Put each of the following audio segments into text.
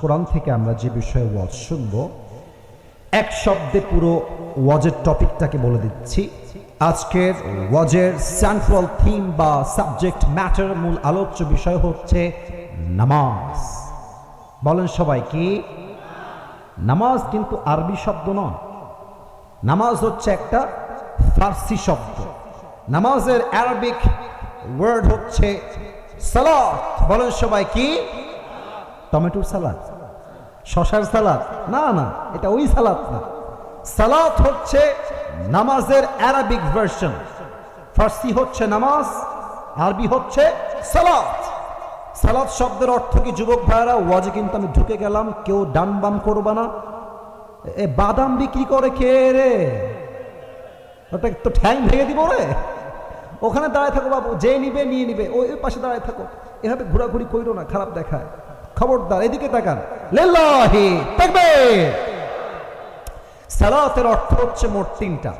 কোরআন থেকে আমরা যে বিষয়ে ওয়াজ শুনব, এক শব্দে পুরো ওয়াজের টপিকটাকে বলে দিচ্ছি। আজকের ওয়াজের সেন্ট্রাল থিম বা সাবজেক্ট ম্যাটার মূল আলোচ্য বিষয় হচ্ছে নামাজ। বলেন সবাই কি? নামাজ কিন্তু আরবি শব্দ নয়। নামাজ হচ্ছে একটা ফার্সি শব্দ। নামাজের অ্যারাবিক ওয়ার্ড হচ্ছে সালাত। বলেন সবাই কি? টমেটোর সালাদ। শশার সালাদ। না না, এটা ওই সালাদ না। সালাদ হচ্ছে নামাজের অ্যারাবিক ভার্সন ফার্সি হচ্ছে নামাজ, আরবি হচ্ছে সালাদ। সালাদ শব্দের অর্থ কি, যুবক ভাইরা ওয়াজে কিন্তু আমি ঢুকে গেলাম, কেউ ডান বাম করবা না। এ বাদাম বিক্রি করে কে রে? ওটা তো ঠ্যাং ভেঙে দিব রে। ওখানে দাঁড়ায় থাকো বাবু যে নিবে নিয়ে নিবে, ওই পাশে দাঁড়ায় থাকো। এভাবে ঘোরাঘুরি কইরো না, খারাপ দেখায়। খবরদার এদিকে তাকান লিল্লাহি তাকবীর সালাতের অর্থ হচ্ছে মোট তিনটা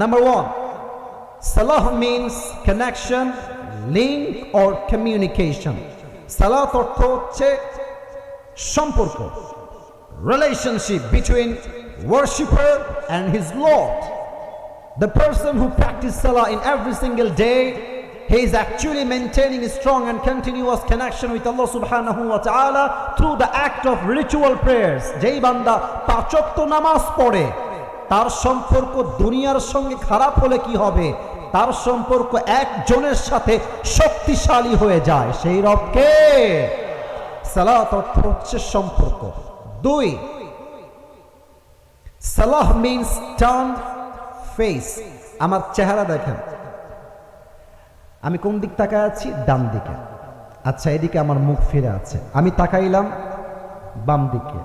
number one Salah means connection link or communication সালাত অর্থ হচ্ছে সম্পর্ক relationship between worshipper and his Lord. The person who practices Salah in every single day, he is actually maintaining a strong and continuous connection with Allah subhanahu wa ta'ala through the act of ritual prayers. যেই বান্দা পাঁচক্ত তার সম্পর্ক দুনিয়ার সঙ্গে খারাপ হলে কি হবে তার সম্পর্ক একজনের সাথে শক্তিশালী হয়ে যায় সেই রবকে সালাত হচ্ছে সম্পর্ক দুই সালাহ মিনস টার্ন ফেস আমার চেহারা দেখেন আমি কোন দিক তাকায় আছি? ডান দিকে। আচ্ছা এদিকে আমার মুখ ফিরে আছে। আমি তাকাইলাম বাম দিকে।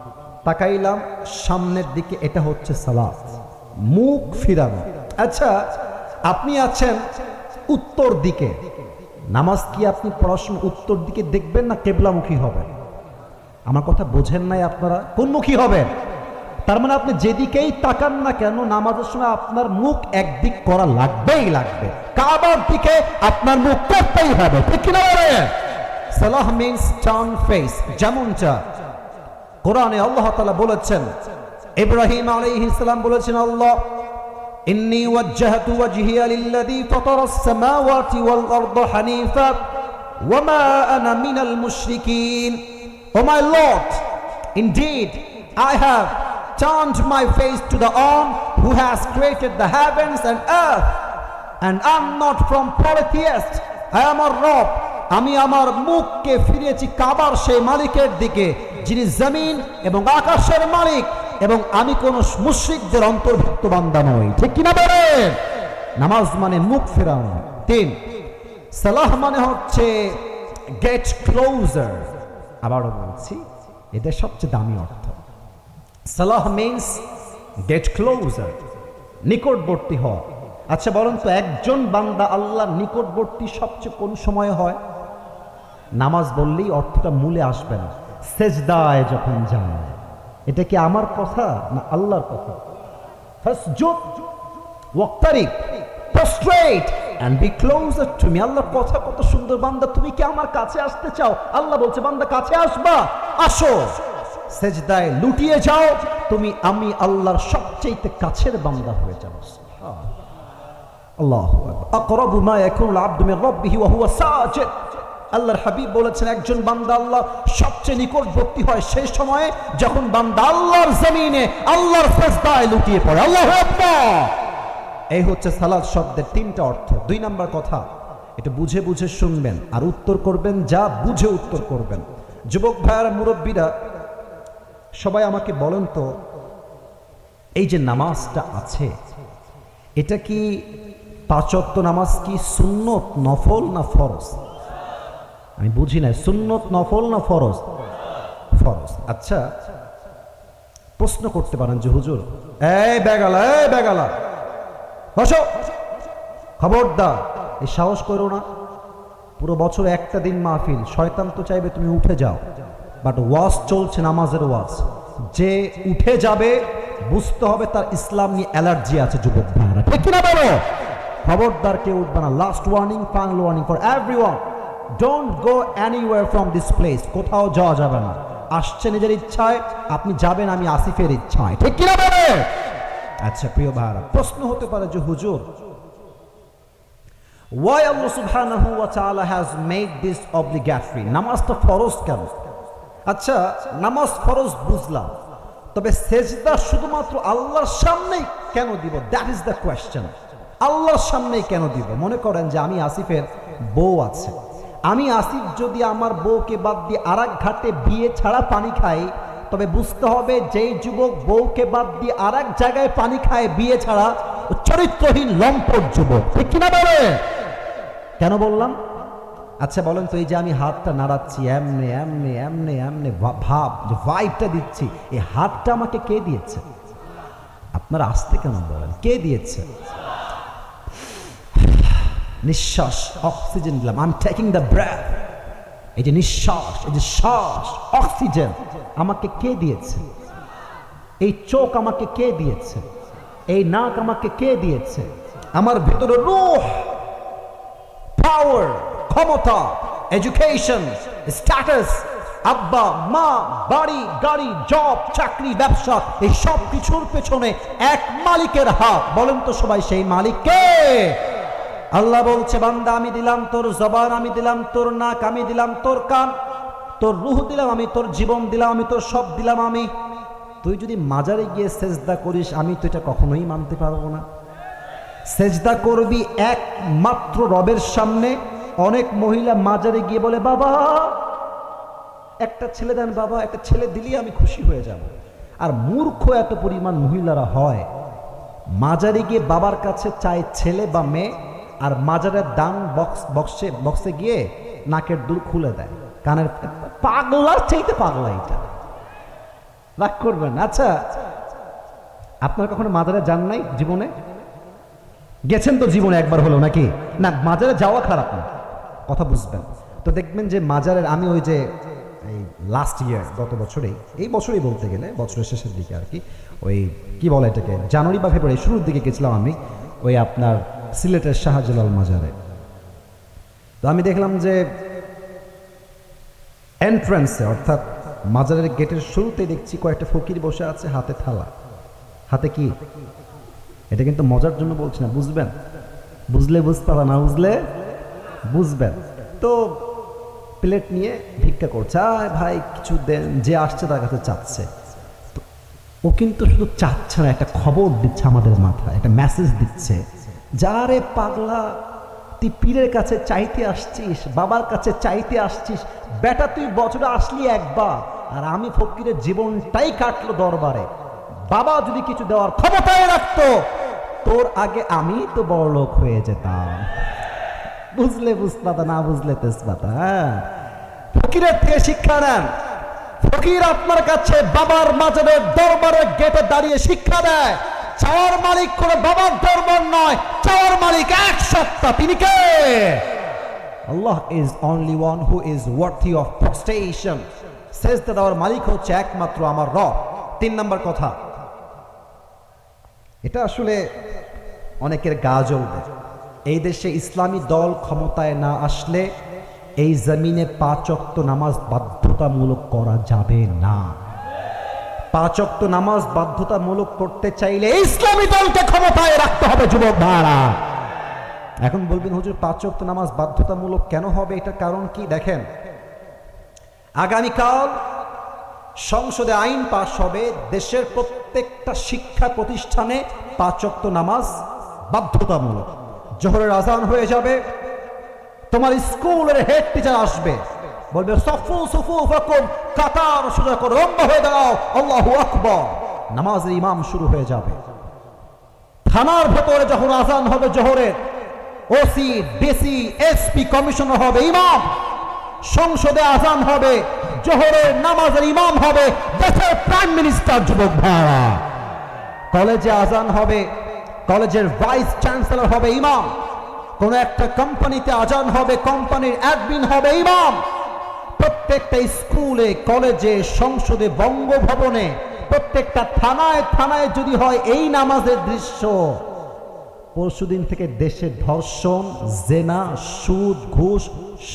তাকাইলাম সামনের দিকে, এটা হচ্ছে সালাত। মুখ ফিরানো। আচ্ছা আপনি আছেন উত্তর দিকে। নামাজ কি আপনি পড়াশোনা উত্তর দিকে দেখবেন না কেবলামুখী হবেন? আমার কথা বোঝেন নাই আপনারা? কোনমুখী হবেন? তার মানে আপনি যেদিকেই তাকান না কেন, নামাজের সময় আপনার মুখ একদিক করা লাগবেই লাগবে। কাবার দিকে আপনার মুখ করতেই হবে, ঠিক না সালাহ মিন্স টার্ন ফেস যেমন চা। কোরআনে আল্লাহ তালা বলেছেন, ইব্রাহিম আলাইহিস ইসলাম বলেছেন, আল্লাহ, ইন্নি ওয়াজ্জাহতু ওয়াজহিয়া লিল্লাযী ফাতারাস সামাওয়াতি ওয়াল আরদ হানিফা, ওয়া মা আনা মিনাল মুশরিকিন। O my Lord, indeed, I have turned my face to the one who has created the heavens and earth. And I'm not from polytheists. I am a Rob. আমি আমার মুখকে ফিরিয়েছি কাবার সেই মালিকের দিকে, যিনি জমিন এবং আকাশের মালিক, এবং আমি কোন মুশ্রিকদের অন্তর্ভুক্ত বান্দা নই। ঠিক কিনা বলেন নামাজ মানে মুখ ফেরানো। তিন, সালাহ মানে হচ্ছে গেট ক্লোজার আবারও বলছি এটা সবচেয়ে দামি অর্থ। সালাহ মিনস গেট ক্লোজার নিকটবর্তী হওয়া। আচ্ছা বলুন তো একজন বান্দা আল্লাহর নিকটবর্তী সবচেয়ে কোন সময় হয়? নামাজ বললেই অর্থটা মূলে আসবে না। সেজদায় যখন যায়, এটা কি আমার কথা না আল্লাহর কথা? আল্লাহর কথা, কত সুন্দর বান্দা, তুমি কি আমার কাছে আসতে চাও? আল্লাহ বলছে, বান্দা, কাছে আসবা, আসো। সেজদায় লুটিয়ে যাও। তুমি, আমি আল্লাহর সবচেয়ে কাছের বান্দা হয়ে যাও আল্লাহ মা ওয়া হুয়া সাজিদ। আল্লাহর হাবিব বলেছেন, একজন বান্দা আল্লাহ সবচেয়ে নিকটবর্তী হয় সেই সময়ে যখন বান্দা আল্লাহর জমিনে আল্লাহর লুটিয়ে পড়ে। আল্লাহ এই হচ্ছে সালাদ শব্দের তিনটা অর্থ। দুই নাম্বার কথা, এটা বুঝে বুঝে শুনবেন আর উত্তর করবেন যা বুঝে উত্তর করবেন। যুবক ভাইয়ারা, মুরব্বীরা সবাই আমাকে বলেন তো, এই যে নামাজটা আছে, এটা কি পাঁচত্ব নামাজ কি সুন্নত নফল না ফরজ? আমি বুঝি না, সুন্নত নফল না ফরজ? ফরজ। আচ্ছা প্রশ্ন করতে পারেন যে হুজুর, এই বেগালা এই বেগালা, বসো। খবরদার, এই সাহস করো না। পুরো বছর একটা দিন মাহফিল, শয়তান তো চাইবে তুমি উঠে যাও। বাট ওয়াজ চলছে, নামাজের ওয়াজ। যে উঠে যাবে, বুঝতে হবে তার ইসলাম নিয়ে অ্যালার্জি আছে, যুবক ভাইরা ঠিক কিনা বলো? খবরদার কেউ উঠবে না। Last warning final warning for everyone don't go anywhere from this place কোথাও যাওয়া যাবে না। আসছে নিজের ইচ্ছায়, আপনি যাবেন আমি আসিফের ইচ্ছায়। ঠিক কিনা বলে? আচ্ছা প্রিয় ভাইরা প্রশ্ন হতে পারে যে, হুজুর, Why Allah subhanahu wa ta'ala has made this obligatory? নামাজটা ফরজ কেন? আচ্ছা নামাজ ফরজ বুঝলাম, তবে সেজদা শুধুমাত্র আল্লাহর সামনেই কেন দিব? দ্যাট ইজ দ্য কোয়েশ্চেন আল্লাহর সামনেই কেন দিব? মনে করেন যে আমি আসিফের বউ আছে। আমি আসিফ যদি আমার বউকে বাদ দিয়ে আর ঘাটে বিয়ে ছাড়া পানি খাই তবে বুঝতে হবে যেই যুবক বউকে বাদ দিয়ে আর জায়গায় পানি খায় বিয়ে ছাড়া চরিত্রহীন লম্পট যুবক। ঠিক কিনা বলে? কেন বললাম? আচ্ছা বলেন তো, এই যে আমি হাতটা নাড়াচ্ছি, এমনে এমনে এমনে এমনে ভাব, যে ভাইবটা দিচ্ছি, এই হাতটা আমাকে কে দিয়েছে? আপনারা আসতে কেন বলেন? কে দিয়েছে? নিঃশ্বাস অক্সিজেন দিলাম। I am taking the breath এই যে নিঃশ্বাস, এই যে শ্বাস অক্সিজেন আমাকে কে দিয়েছে? এই চোখ আমাকে কে দিয়েছে? এই নাক আমাকে কে দিয়েছে? আমার ভেতরে রূহ পাওয়ার ক্ষমতা এডুকেশন স্ট্যাটাস আব্বা, মা, বাড়ি, গাড়ি জব চাকরি, ব্যবসা, এই সব কিছুর পেছনে এক মালিকের হাত। বলেন তো সবাই, সেই মালিক কে? আল্লাহ বলছে, বান্দা, আমি দিলাম তোর জবান, আমি দিলাম তোর নাক, আমি দিলাম তোর কান, তোর রুহ দিলাম আমি, তোর জীবন দিলাম আমি, তোর সব দিলাম আমি। তুই যদি মাজারে গিয়ে সেজদা করিস, আমি তো এটা কখনোই মানতে পারব না। সেজদা করবি একমাত্র রবের সামনে অনেক মহিলা মাজারে গিয়ে বলে, বাবা, একটা ছেলে দেন, বাবা, একটা ছেলে দিলেই আমি খুশি হয়ে যাব। আর মূর্খ এত পরিমাণ মহিলারা হয়, মাজারে গিয়ে বাবার কাছে চায় ছেলে বা মেয়ে, আর মাজারের দান বক্স, বক্সে বক্সে গিয়ে নাকের দুল খুলে দেয়। কানের পাগলার চাইতে পাগলা এটা। রাগ করবেন? আচ্ছা আপনার কখনো মাজারে যান নাই জীবনে? গেছেন তো জীবনে একবার হলো নাকি? না, মাজারে যাওয়া খারাপ না। কথা বুঝবেন। তো দেখবেন যে মাজারের, আমি ওই যে এই লাস্ট ইয়ার গত বছরেই, এই বছরই বলতে গেলে, বছরের শেষের দিকে আর কি, ওই কি বলে এটাকে, জানুয়ারি বা ফেব্রুয়ারি, শুরুর দিকে গেছিলাম আমি ওই আপনার সিলেটের শাহজালাল মাজারে। তো আমি দেখলাম যে এন্ট্রান্সে অর্থাৎ মাজারের গেটের শুরুতে দেখছি কয়েকটা ফকির বসে আছে, হাতে থালা। হাতে কি? এটা কিন্তু মজার জন্য বলছি না, বুঝবেন? বুঝলে বুঝতে না বুঝলে বুঝবেন। তো প্লেট নিয়ে ভিক্ষা করছে। আয় ভাই, কিছু দেন। যে আসছে তার কাছে চাচ্ছে। ও কিন্তু শুধু চাচ্ছে না, একটা খবর দিচ্ছে আমাদের মাথায়, একটা মেসেজ দিচ্ছে। যারে পাগলা, তুই পীরের কাছে চাইতে আসছিস, বাবার কাছে চাইতে আসছিস, বেটা তুই বছরে আসলি একবার, আর আমি ফকিরের জীবনটাই কাটলো দরবারে। বাবা যদি কিছু দেওয়ার ক্ষমতায় রাখতো, তোর আগে আমি তো বড় লোক হয়ে যেতাম। বুঝলে বুঝপাতা না বুঝলে তেজপাতা হ্যাঁ? ফকিরের থেকে শিক্ষা নেন। ফকির আপনার কাছে বাবার মাজারের দরবারের গেটে দাঁড়িয়ে শিক্ষা দেয়। চাওয়ার মালিক করে বাবার দরবার নয়, চাওয়ার মালিক এক সত্তা। তিনি কে? Allah is only one who is worthy of prostration সেজদা দেওয়ার মালিক হচ্ছে একমাত্র আমার রব। তিন নম্বর কথা। এটা আসলে অনেকের গা জ্বলবে এই দেশে ইসলামী দল ক্ষমতায় না আসলে এই জমিনে পাঁচক্ত নামাজ বাধ্যতামূলক করা যাবে না। পাঁচক্ত নামাজ বাধ্যতামূলক করতে চাইলে ইসলামী দলকে ক্ষমতায় রাখতে হবে, যুবক ভাড়া এখন বলবেন, হুজুর পাঁচক্ত নামাজ বাধ্যতামূলক কেন হবে? এটা কারণ কি? দেখেন, আগামীকাল সংসদে আইন পাশ হবে, দেশের প্রত্যেকটা শিক্ষা প্রতিষ্ঠানে পাঁচক্ত নামাজ বাধ্যতামূলক। জোহরের আজান হয়ে যাবে। তোমার স্কুলের হেড টিচার আসবে। বলবে, সফু সফু, ফকুম, কাতার সোজা করো, লম্বা হয়ে দাঁড়াও, আল্লাহু আকবর। নামাজের ইমাম শুরু হয়ে যাবে। থানার ভেতরে যখন আজান হবে জোহরের ওসি ডিসি এসপি কমিশনার হবে, ইমাম। সংসদে আজান হবে, জোহরের নামাজের ইমাম হবে, দেশের প্রাইম মিনিস্টার যুবক ভাড়া কলেজে আজান হবে কলেজের ভাইস চ্যান্সেলর হবে ইমাম। কোন একটা কোম্পানিতে আজান হবে, কোম্পানির অ্যাডমিন হবে ইমাম। প্রত্যেকটা স্কুলে, কলেজে, সংসদে, বঙ্গভবনে, প্রত্যেকটা থানায় থানায় যদি হয় এই নামাজের দৃশ্য, পরশুদিন থেকে দেশে ধর্ষণ, জেনা, সুদ, ঘুষ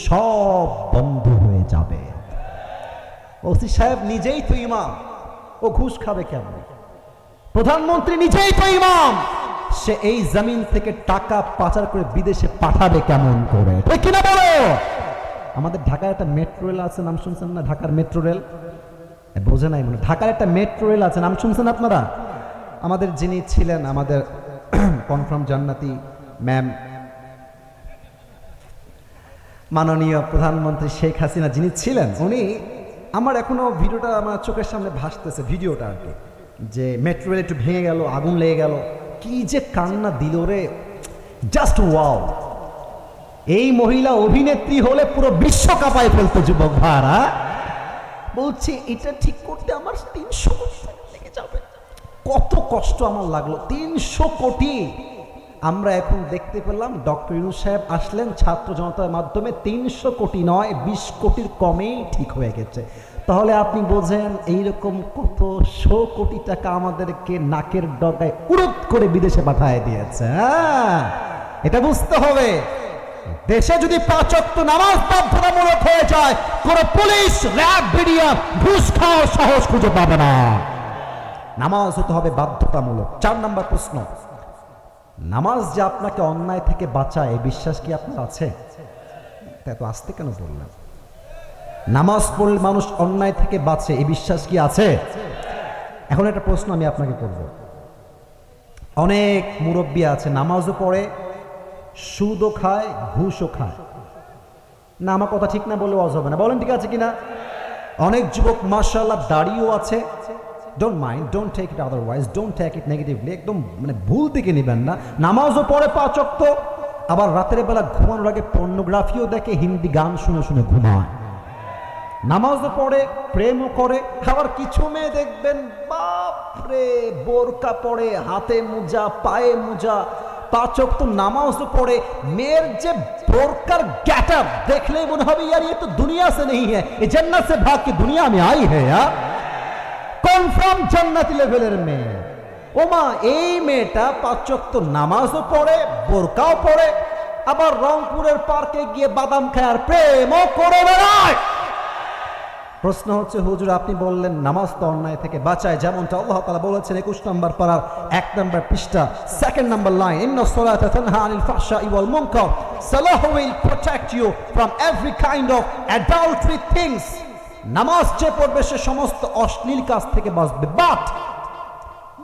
সব বন্ধ হয়ে যাবে। ওসি সাহেব নিজেই তো ইমাম। ও ঘুষ খাবে কেমন? প্রধানমন্ত্রী নিজেই তো ইমাম। সে এই জমিন থেকে টাকা পাচার করে বিদেশে পাঠাবে কেমন করে? কিনা বলো? আমাদের ঢাকার একটা মেট্রো রেল আছে, নাম শুনছেন না? ঢাকার মেট্রো রেল বোঝে নাই মানে ঢাকার একটা মেট্রো রেল আছে, নাম শুনছেন আপনারা? আমাদের যিনি ছিলেন, আমাদের কনফার্ম জান্নাতি ম্যাম মাননীয় প্রধানমন্ত্রী শেখ হাসিনা যিনি ছিলেন, উনি আমার এখনও ভিডিওটা আমার চোখের সামনে ভাসতেছে, ভিডিওটা আর কি। যে মেট্রো রেল একটু ভেঙে গেল, আগুন লেগে গেল কি যে কান্না দিল রে। জাস্ট ওয়াও এই মহিলা অভিনেত্রী হলে পুরো বিশ্ব কাঁপায় ফেলতো যুবক ভাড়া। বলছি, এটা ঠিক করতে আমার তিনশো কোটি লেগে যাবে। কত কষ্ট আমার লাগল। তিনশো কোটি। আমরা এখন দেখতে পেলাম, ডক্টর ইনু সাহেব আসলেন, ছাত্র জনতার মাধ্যমে তিনশো কোটি নয়, বিশ কোটির কমেই ঠিক হয়ে গেছে। তাহলে আপনি বোঝেন এইরকম কত শো কোটি টাকা আমাদেরকে নাকের ডগায় উড়ত করে বিদেশে পাঠায় দিয়েছে হ্যাঁ? এটা বুঝতে হবে। দেশে যদি পাঁচক্ত নামাজ বাধ্যতামূলক হয়ে যায়, কোন পুলিশ, র্যাব বিডিয়া ঘুষ খাওয়ার সাহস খুঁজে পাবে না। নামাজ হতে হবে বাধ্যতামূলক। চার নাম্বার প্রশ্ন। নামাজ যে আপনাকে অন্যায় থেকে বাঁচায় বিশ্বাস কি আপনার আছে? তা এত আসতে কেন বললেন? নামাজ পড়লে মানুষ অন্যায় থেকে বাঁচে, এই বিশ্বাস কি আছে? এখন একটা প্রশ্ন আমি আপনাকে করব। অনেক মুরব্বী আছে, নামাজও পড়ে, সুদও খায়, ঘুষও খায়। না, আমার কথা ঠিক না বলে অজ হবে না। বলেন, ঠিক আছে কিনা? অনেক যুবক মার্শাল্লাহ দাড়িও আছে। Don't mind don't take it otherwise don't take it negatively একদম মানে ভুল থেকে নেবেন না। নামাজও পড়ে পাঁচ অক্ত আবার রাতের বেলা ঘুমানোর আগে পর্নোগ্রাফিও দেখে, হিন্দি গান শুনে শুনে ঘুমায়। নামাজও পড়ে প্রেমও করে আবার কিছু মেয়ে দেখবেন বাপরে বোরকা পড়ে হাতে মোজা পায়ে মোজা পাচক তো নামাজও পড়ে মেয়ের যে বোরকার গেট আপ দেখলে মনে হবে यार ये तो दुनिया से नहीं है ये जन्नत से भाग के दुनिया में आई है यार কনফার্ম জান্নাতি লেভেলের মেয়ে ওমা এই মেয়েটা পাচক তো নামাজও পড়ে বোরকাও পড়ে আবার রংপুরের পার্কে গিয়ে বাদাম খায় আর প্রেমও করে বেড়ায় প্রশ্ন হচ্ছে হুজুর আপনি বললেন নামাজ তো অন্যায় থেকে বাঁচায় যেমনটা আল্লাহ তাআলা বলেছেন একুশ নম্বর পাড়ার এক নম্বর পৃষ্ঠা সেকেন্ড নম্বর লাইন ইন্না সালাতা তানহা আনিল ফাহশাই ওয়াল সালাহ will protect you from every kind of things নামাজ যে পড়বে সে সমস্ত অশ্লীল কাজ থেকে বাঁচবে but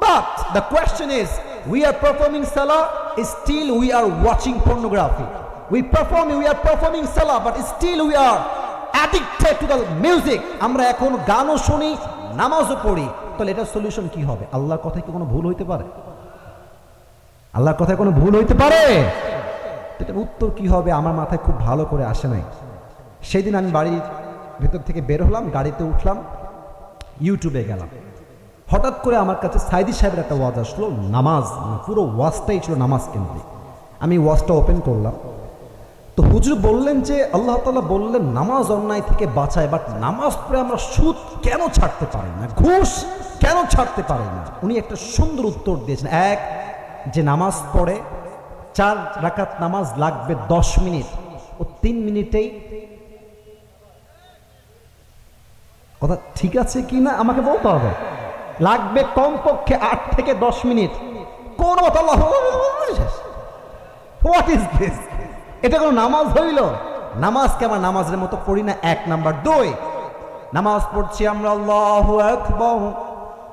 But the question is, we are performing salah, still we are watching pornography. We perform, we are performing salah, but still we are addicted to the music. আমরা এখন গানও শুনি, নামাজও পড়ি। তাহলে এটার সলিউশন কি হবে? আল্লাহর কথায় কি কোনো ভুল হইতে পারে? আল্লাহর কথায় কোনো ভুল হইতে পারে? এটার উত্তর কি হবে? আমার মাথায় খুব ভালো করে আসে নাই। সেদিন আমি বাড়ির ভেতর থেকে বের হলাম, গাড়িতে উঠলাম ইউটিউবে গেলাম। হঠাৎ করে আমার কাছে সাইদি সাহেবের একটা ওয়াজ আসলো, নামাজ পুরো ওয়াজটাই ছিল নামাজ কেন্দ্রিক। আমি ওয়াজটা ওপেন করলাম। তো হুজুর বললেন যে আল্লাহ তাআলা বললেন, নামাজ অন্যায় থেকে বাঁচায় বাট নামাজ পড়ে আমরা সুদ কেন ছাড়তে পারি না? ঘুষ কেন ছাড়তে পারি না? উনি একটা সুন্দর উত্তর দিয়েছেন। এক, যে নামাজ পড়ে চার রাকাত নামাজ লাগবে দশ মিনিট। ও তিন মিনিটেই কথা ঠিক আছে কি না? আমাকে বলতে হবে। লাগবে কমপক্ষে আট থেকে দশ মিনিট। কোন আল্লাহ হোয়াট ইজ দিস এটা কোনো নামাজ হইল নামাজকে আমরা নামাজের মতো পড়ি না এক নাম্বার দুই নামাজ পড়ছি আমরা আল্লাহু আকবার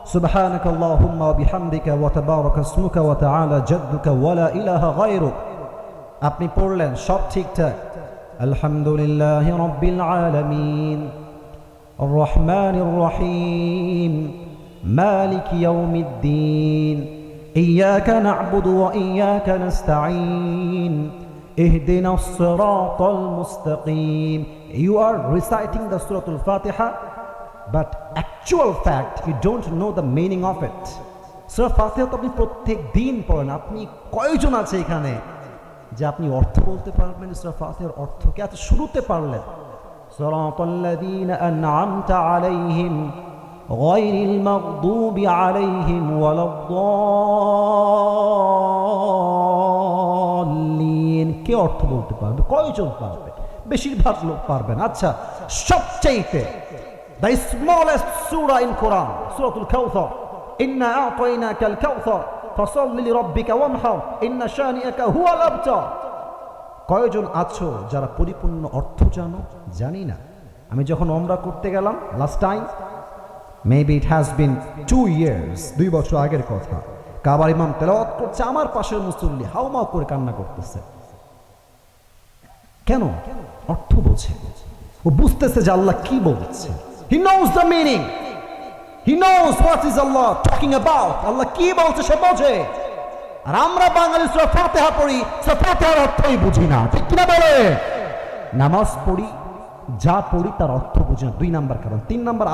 سبحانك اللهم وبحمدك وتبارك اسمك وتعالى جدك ولا إله غيرك আপনি পড়লেন সব ঠিকঠাক আলহামদুলিল্লাহ রব্বিল আলামিন الرحمن الرحيم مالك يوم الدين إياك نعبد وإياك نستعين اهدنا الصراط المستقيم You are reciting the Surah Al-Fatiha but actual fact you don't know the meaning of it Surah Fatiha তো আপনি প্রত্যেক দিন পড়েন আপনি কয়জন আছে এখানে যে আপনি অর্থ বলতে পারবেন Surah Fatihaর অর্থ কি আচ্ছা শুরুতে পারলেন صراط الذين أنعمت عليهم غير المغضوب عليهم ولا الضالين কে অর্থ বলতে পারবে? কয়জন পারবে? বেশিরভাগ লোক পারবেন আচ্ছা The smallest surah in Quran, Surah Al-Kawthar. Inna a'tainaka al-kawthar, fasalli li rabbika wanhar, inna shani'aka huwa al-abtar. কয়জন আছো যারা পরিপূর্ণ অর্থ জানো? জানি না। আমি যখন ওমরা করতে গেলাম last time maybe it has been two years দুই বছর আগের কথা। কাবার ইমাম তেলাওয়াত করছে আমার পাশের মুসল্লি হাউমাউ করে কান্না করতেছে। কেন? অর্থ বোঝে। ও বুঝতেছে যে আল্লাহ কি বলছে। He knows the meaning he knows what is Allah talking about আল্লাহ কি বলছে সে বোঝে। আর আমরা বাঙালি সুরা ফাতিহা পড়ি সুরা ফাতিহার অর্থই বুঝি না। ঠিক কিনা বলে? নামাজ পড়ি, যা পড়ি তার অর্থ বুঝি না। দুই নাম্বার কারণ। তিন নাম্বার